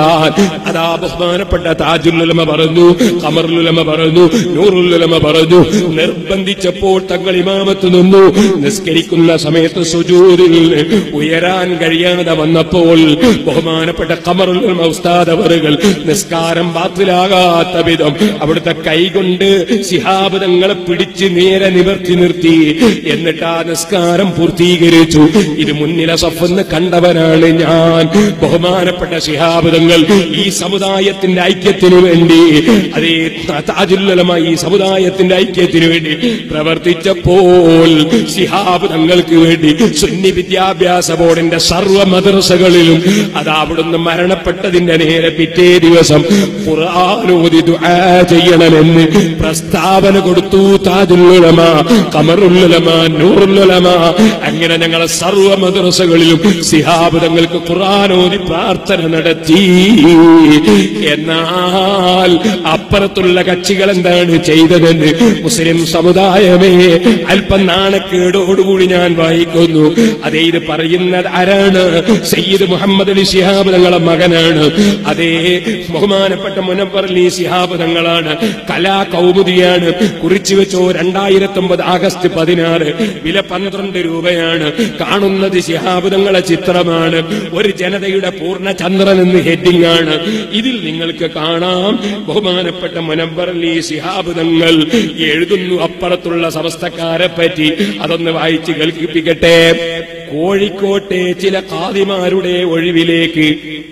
Uh, അതാ ബഹുമാനപ്പെട്ട താജുല്ലുലമ പറഞ്ഞു കമറുലുലമ പറഞ്ഞു നൂറുലുലമ പറഞ്ഞു. നിർബന്ധിച്ചപ്പോൾ തങ്ങൾ ഇമാമത്ത് നിന്നു. നിസ്കരിക്കുന്ന സമയത്ത് സുജൂരിൽ ഉയരാൻ കഴിയാതെ വന്നപ്പോൾ ബഹുമാനപ്പെട്ട കമറുലുലമ ഉസ്താദ് അവറുകൾ നിസ്കാരം ബാത്തിലാകാത്ത വിധം അവിടുത്തെ കൈകൊണ്ട് തങ്ങളെ പിടിച്ച് നേരെ നിവർത്തി നിർത്തി. എന്നിട്ട് ആ നിസ്കാരം പൂർത്തീകരിച്ചു. ഇത് മുന്നിലെ സഫെന്ന് കണ്ടവനാണ് ഞാൻ. ബഹുമാനപ്പെട്ട ശിഹാബുദങ്ങൾ ഈ സമുദായത്തിന്റെ ഐക്യത്തിനു വേണ്ടി അതേ താജുല്ലമ ഈ സമുദായത്തിന്റെ ഐക്യത്തിനു വേണ്ടി പ്രവർത്തിച്ചപ്പോൾ ശിഹാബ് തങ്ങൾക്ക് വേണ്ടി സുന്നി വിദ്യാഭ്യാസ ബോർഡിന്റെ സർവ മദ്രസകളിലും അത് അവിടുന്ന് മരണപ്പെട്ടതിന്റെ നേരെ പിറ്റേ ദിവസം ഖുർആാനോദി ചെയ്യണമെന്ന് പ്രസ്താവന കൊടുത്തു. താജുല്ലുലമ കമറുല്ലമ നൂറുല്ലമ അങ്ങനെ ഞങ്ങളെ സർവ മദ്രസകളിലും സിഹാബ് തങ്ങൾക്ക് ഖുർആാനോദി പ്രാർത്ഥന നടത്തി. എന്നാൽ അപ്പുറത്തുള്ള കക്ഷികൾ എന്താണ് ചെയ്തതെന്ന് മുസ്ലിം സമുദായമേ അല്പം നാണക്കേടോടുകൂടി ഞാൻ വായിക്കുന്നു. അതേ ഇത് പറയുന്നത് ആരാണ്? സയ്യിദ് മുഹമ്മദ് അലി ശിഹാബ് തങ്ങളെ മകനാണ്. അതേ ബഹുമാനപ്പെട്ട മുനവർ അലി തങ്ങളാണ്. കലാ കൗമുദിയാണ്. കുറിച്ചു വെച്ചോ രണ്ടായിരത്തി ആഗസ്റ്റ് പതിനാറ്. വില പന്ത്രണ്ട് രൂപയാണ്. കാണുന്നത് ശിഹാബ് തങ്ങളെ ചിത്രമാണ്. ഒരു ജനതയുടെ പൂർണ ചന്ദ്രൻ എന്ന് ഹെഡിംഗ് ആണ് ഇതിൽ നിങ്ങൾക്ക് കാണാം ബഹുമാനപ്പെട്ട മുനവർ സിഹാബ് തങ്ങൾ എഴുതുന്നു അപ്പുറത്തുള്ള സമസ്തക്കാരെ പറ്റി. അതൊന്ന് വായിച്ച് കേൾപ്പിക്കട്ടെ. കോഴിക്കോട്ടെ ചില കാതിമാരുടെ ഒഴിവിലേക്ക്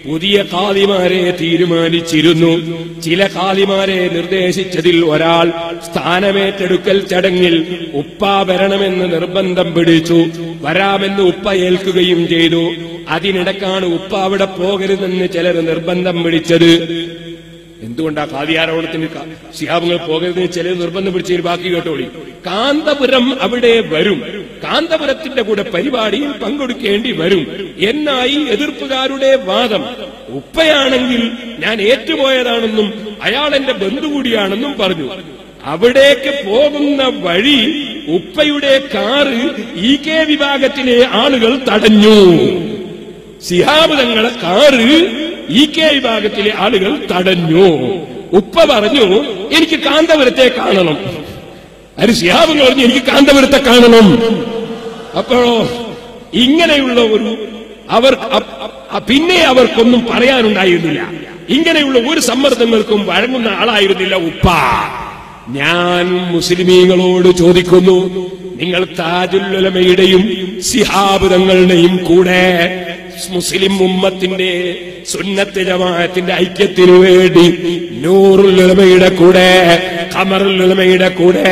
പുതിയ കാതിമാരെ തീരുമാനിച്ചിരുന്നു. ചില കാതിമാരെ നിർദ്ദേശിച്ചതിൽ ഒരാൾ സ്ഥാനമേറ്റെടുക്കൽ ചടങ്ങിൽ ഉപ്പ വരണമെന്ന് നിർബന്ധം പിടിച്ചു. വരാമെന്ന് ഉപ്പ ഏൽക്കുകയും ചെയ്തു. അതിനിടക്കാണ് ഉപ്പ അവിടെ പോകരുതെന്ന് ചിലർ നിർബന്ധം പിടിച്ചത് എന്തുകൊണ്ടാ കാവ്യാരോഹണത്തിന് ശിഹാബുകൾ പോകരുതെന്ന് ചിലർ നിർബന്ധം പിടിച്ചതിന് ബാക്കി കേട്ടോളി? കാന്തപുരം അവിടെ വരും. കാന്തപുരത്തിന്റെ കൂടെ പരിപാടിയിൽ പങ്കെടുക്കേണ്ടി വരും. എന്നായി എതിർപ്പുകാരുടെ വാദം. ഉപ്പയാണെങ്കിൽ ഞാൻ ഏറ്റുപോയതാണെന്നും അയാൾ എന്റെ ബന്ധു കൂടിയാണെന്നും പറഞ്ഞു. അവിടേക്ക് പോകുന്ന വഴി ഉപ്പയുടെ കാറ് ഇ കെ വിഭാഗത്തിലെ ആളുകൾ തടഞ്ഞു. സിഹാബ് തങ്ങളെ കാറ് ഇ കെ വിഭാഗത്തിലെ ആളുകൾ തടഞ്ഞു. ഉപ്പ പറഞ്ഞു എനിക്ക് കാന്തപുരത്തെ കാണണം. അത് സിഹാബ് പറഞ്ഞു എനിക്ക് കാന്തപുരത്തെ കാണണം. അപ്പോഴോ ഇങ്ങനെയുള്ള ഒരു അവർ പിന്നെ അവർക്കൊന്നും പറയാനുണ്ടായിരുന്നില്ല. ഇങ്ങനെയുള്ള ഒരു സമ്മർദ്ദങ്ങൾക്കും വഴങ്ങുന്ന ആളായിരുന്നില്ല ഉപ്പ. ഞാൻ മുസ്ലിമീങ്ങളോട് ചോദിക്കുന്നു നിങ്ങൾ താജുല്ലുലമയുടെയും സിഹാബുദങ്ങളുടെയും കൂടെ മുസ്ലിം ഉമ്മത്തിന്റെ സുന്നത്ത് ജമാഅത്തിന്റെ ഐക്യത്തിനു വേണ്ടി നൂറുലമയുടെ കൂടെ ഖമറുലുലമയുടെ കൂടെ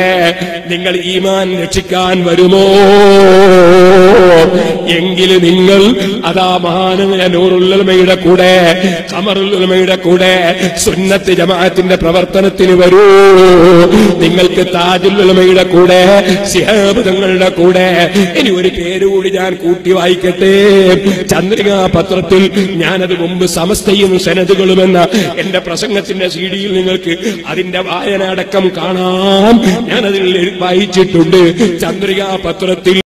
നിങ്ങൾ ഈമാൻ രക്ഷിക്കാൻ വരുമോ? എങ്കിൽ നിങ്ങൾ അതാ മഹാനായ നൂറുല്ലമയുടെ കൂടെ സമറുല്ലമയുടെ കൂടെ സുന്നത്ത് ജമാഅത്തിന്റെ പ്രവർത്തനത്തിന് വരൂ. നിങ്ങൾക്ക് താജുല്ലമയുടെ കൂടെ സിഹാബുദങ്ങളുടെ കൂടെ. ഇനി ഒരു പേരുകൂടി ഞാൻ കൂട്ടി വായിക്കട്ടെ. ചന്ദ്രികാ പത്രത്തിൽ ഞാനത് മുമ്പ് സമസ്തയും സനതുകളുമെന്ന എന്റെ പ്രസംഗത്തിന്റെ സി ഡിയിൽ നിങ്ങൾക്ക് അതിന്റെ വായന അടക്കം കാണാം. ഞാനതിൽ വായിച്ചിട്ടുണ്ട്. ചന്ദ്രികാ പത്രത്തിൽ